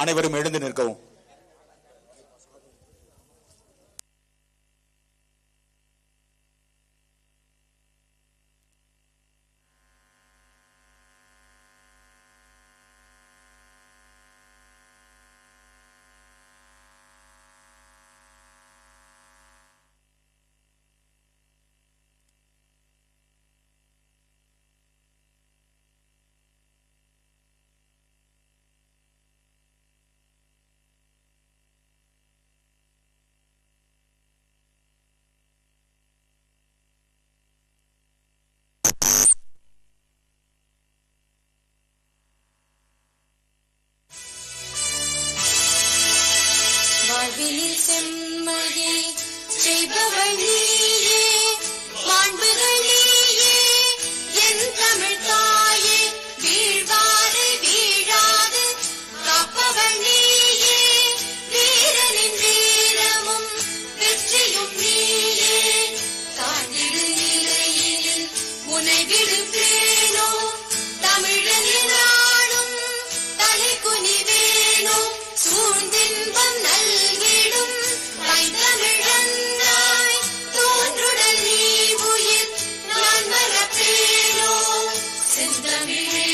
அனைவரும் எழுந்து நிற்கவும். உனை விடுப்பேனோ தமிழன் நாளும் தலை குனிவேனோ சூழ்ந்தின்பம் நல்கிடும் கைத்தமிழந்தாய் தோன்றுடல் நீ உயிர் நான் மறப்பேனோ? செந்தமிழே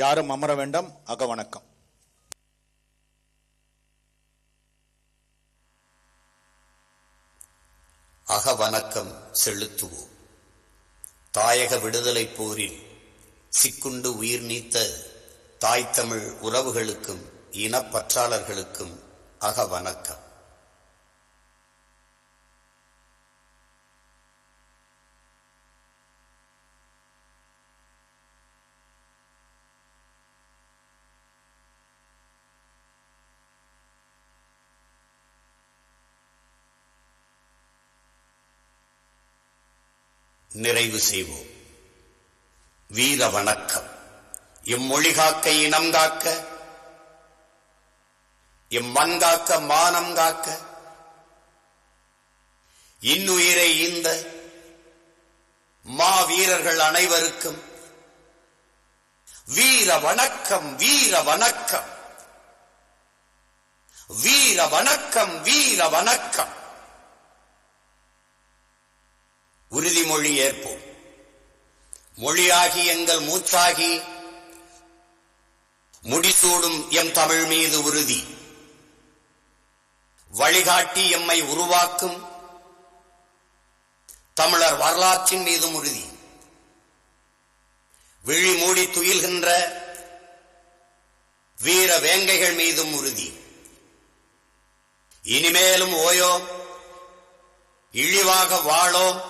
யாரும் அமர வேண்டாம். அக வணக்கம். அகவணக்கம் செலுத்துவோம். தாயக விடுதலை போரில் சிக்குண்டு உயிர் நீத்த தாய் தமிழ் உறவுகளுக்கும் இனப்பற்றாளர்களுக்கும் அகவணக்கம் நிறைவு செய்வோம். வீர வணக்கம். இம்மொழி காக்க இனம் காக்க இம்மண் காக்க மானம் காக்க இன்னுயிரை இந்த மா வீரர்கள் அனைவருக்கும் வீர வணக்கம் வீர வணக்கம். வீர வணக்கம் வீர வணக்கம். மொழி ஏற்போம். மொழியாகி எங்கள் மூச்சாகி முடிசூடும் எம் தமிழ் மீது உறுதி. வழிகாட்டி எம்மை உருவாக்கும் தமிழர் வரலாற்றின் மீதும் உறுதி. விழி மூடி துயில்கின்ற வீர வேங்கைகள் மீதும் உறுதி. இனிமேலும் ஓயோ இழிவாக வாழோம்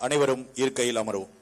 அனைவரும் இருக்கையில் அமருவோம்.